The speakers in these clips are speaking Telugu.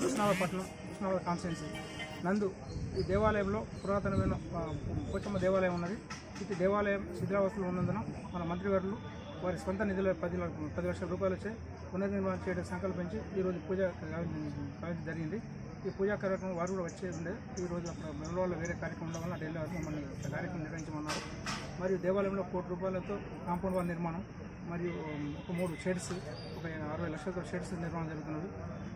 కృష్ణాబాద్ పట్టణం కృష్ణాబాద్ కాన్స్టిట్యున్సీ. నందు ఈ దేవాలయంలో పురాతనమైన ఆ, పోచమ్మ దేవాలయం ఉన్నది. ఇటు దేవాలయం శిథిలావస్థలో ఉన్నందున మన మంత్రివర్యులు వారి సొంత నిధుల పది పది లక్షల రూపాయలు వచ్చి పునర్నిర్మాణం చేయడం సంకల్పించి ఈరోజు పూజ కావించడం జరిగింది. ఈ పూజా కార్యక్రమం వారు కూడా వచ్చే ఉండే. ఈ అక్కడ బెంగళూరులో వేరే కార్యక్రమం ఉండడం వల్ల ఢిల్లీ వరకు మమ్మల్ని కార్యక్రమం నిర్వహించమన్నారు. మరియు దేవాలయంలో కోటి రూపాయలతో కాంపౌండ్ వాల్ నిర్మాణం మరియు ఒక మూడు షెడ్స్ ఒక అరవై లక్షలతో షెడ్స్ నిర్మాణం జరుగుతున్నది.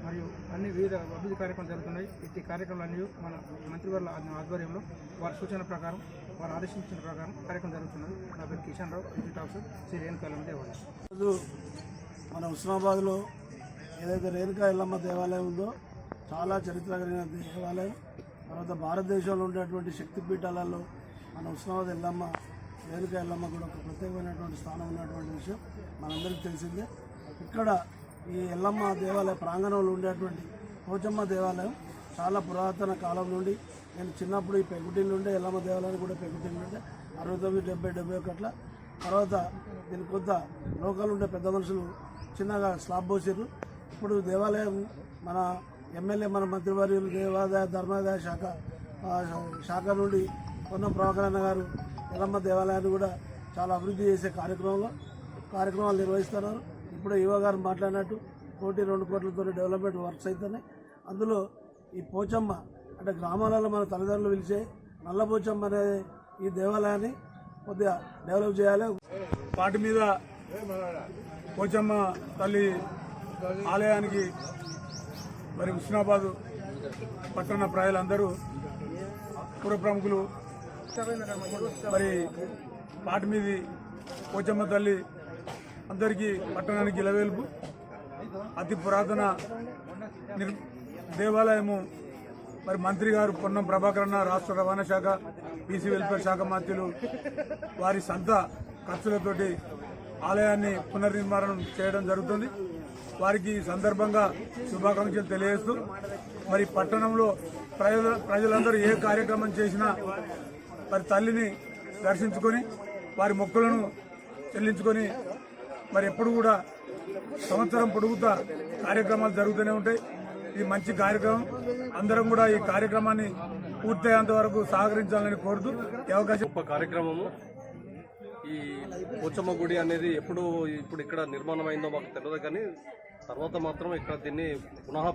మరియు అన్ని వివిధ అభివృద్ధి కార్యక్రమాలు జరుగుతున్నాయి. ఇట్టి కార్యక్రమాలన్నీ మన మంత్రివర్ల ఆధ్వర్యంలో వారి సూచన ప్రకారం వారు ఆదేశించిన ప్రకారం కార్యక్రమం జరుగుతున్నది. నా పేరు కిషన్ రావు ఎగ్జిట్ ఆఫీసర్ శ్రీ రేణుకాలం దేవాలయం. ఈరోజు మన హుస్నాబాద్లో ఏదైతే రేణుకా ఎల్లమ్మ దేవాలయం ఉందో చాలా చరిత్ర కలిగిన దేవాలయం. తర్వాత భారతదేశంలో ఉండేటువంటి శక్తిపీఠాలలో మన హుస్నాబాద్ ఎల్లమ్మ రేణుకా ఎల్లమ్మ కూడా ఒక ప్రత్యేకమైనటువంటి స్థానం ఉన్నటువంటి విషయం మనందరికీ తెలిసిందే. ఇక్కడ ఈ ఎల్లమ్మ దేవాలయ ప్రాంగణంలో ఉండేటువంటి పోచమ్మ దేవాలయం చాలా పురాతన కాలం నుండి నేను చిన్నప్పుడు ఈ పెంకుటిల్లు ఉండే ఎల్లమ్మ దేవాలయం కూడా పెంకుటిల్లు ఉండే అరవై తొమ్మిది డెబ్బై డెబ్బై ఒకట్ల. తర్వాత దీని కొంత లోకల్ ఉండే పెద్ద మనుషులు చిన్నగా స్లాబ్ పోసారు ఇప్పుడు దేవాలయం మన ఎమ్మెల్యే మన మంత్రివర్యులు దేవాదాయ ధర్మాదాయ శాఖ శాఖ నుండి కొన్న ప్రభాకరణ గారు ఎల్లమ్మ దేవాలయాన్ని కూడా చాలా అభివృద్ధి చేసే కార్యక్రమంలో కార్యక్రమాలు నిర్వహిస్తున్నారు. ఇప్పుడు యువ గారు మాట్లాడినట్టు కోటి రెండు కోట్లతో డెవలప్మెంట్ వర్క్స్ అవుతున్నాయి అందులో ఈ పోచమ్మ అంటే గ్రామాలలో మన తల్లిదండ్రులు పిలిచే నల్ల పోచమ్మ అనే ఈ దేవాలయాన్ని కొద్దిగా డెవలప్ చేయాలి. వాటి మీద పోచమ్మ తల్లి ఆలయానికి మరి హుస్నాబాద్ పట్టణ ప్రజలందరూ పుర ప్రముఖులు. మరి వాటి మీది పోచమ్మ తల్లి అందరికీ పట్టణానికి ఇలవేల్పు. అతి పురాతన నిర్ దేవాలయము. మరి మంత్రి గారు పొన్నం ప్రభాకరణ రాష్ట్ర రవాణా శాఖ బీసీ వెల్ఫేర్ శాఖ మంత్రులు వారి సంత ఖర్చులతోటి ఆలయాన్ని పునర్నిర్మాణం చేయడం జరుగుతుంది. వారికి ఈ సందర్భంగా శుభాకాంక్షలు తెలియజేస్తూ మరి పట్టణంలో ప్రజలందరూ ఏ కార్యక్రమం చేసినా వారి తల్లిని దర్శించుకొని వారి మొక్కులను చెల్లించుకొని మరి ఎప్పుడు కూడా సంవత్సరం పొడుగుతా కార్యక్రమాలు జరుగుతూనే ఉంటాయి. ఇది మంచి కార్యక్రమం. అందరం కూడా ఈ కార్యక్రమాన్ని పూర్తయ్యేంత వరకు సహకరించాలని కోరుతూ ఈ అవకాశం గొప్ప కార్యక్రమము. ఈ పోచమ్మ గుడి అనేది ఎప్పుడు ఇప్పుడు ఇక్కడ నిర్మాణం అయిందో మాకు తెలియదు కానీ తర్వాత మాత్రం ఇక్కడ దీన్ని పునః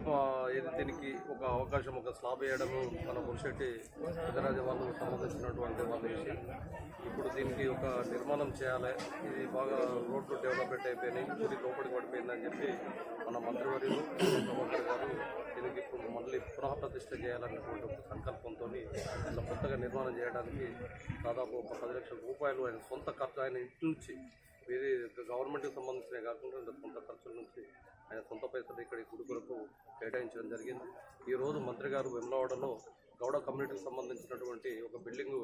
దీనికి ఒక అవకాశం ఒక స్లాబ్ వేయడము మన మురిశెట్టి పెద్దరాజు వాళ్ళు సంబంధించినటువంటి వాళ్ళ విషయం ఇప్పుడు దీనికి ఒక నిర్మాణం చేయాలి. ఇది బాగా రోడ్లు డెవలప్మెంట్ అయిపోయినాయి ఇది లోపలికి పడిపోయిందని చెప్పి మన మంత్రివర్యులు ప్రభాకర్ గారు దీనికి ఇప్పుడు మళ్ళీ పునః ప్రతిష్ట ఒక సంకల్పంతో ఇలా కొత్తగా నిర్మాణం చేయడానికి దాదాపు ఒక పది లక్షల రూపాయలు ఆయన సొంత ఖర్చు ఆయన ఇంటి నుంచి వేరే గవర్నమెంట్కి సంబంధించినవి కాకుండా సొంత ఖర్చుల నుంచి ఆయన సొంత పైసలు ఇక్కడ ఈ గుడి కొరకు కేటాయించడం జరిగింది. ఈరోజు మంత్రి గారు వెమ్లవాడలో గౌడ కమ్యూనిటీకి సంబంధించినటువంటి ఒక బిల్డింగ్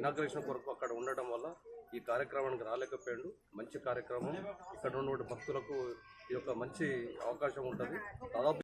ఇనాగ్రేషన్ కొరకు అక్కడ ఉండటం వల్ల ఈ కార్యక్రమానికి రాలేకపోయాడు. మంచి కార్యక్రమం. ఇక్కడ ఉన్నటువంటి భక్తులకు ఈ యొక్క మంచి అవకాశం ఉంటుంది. దాదాపు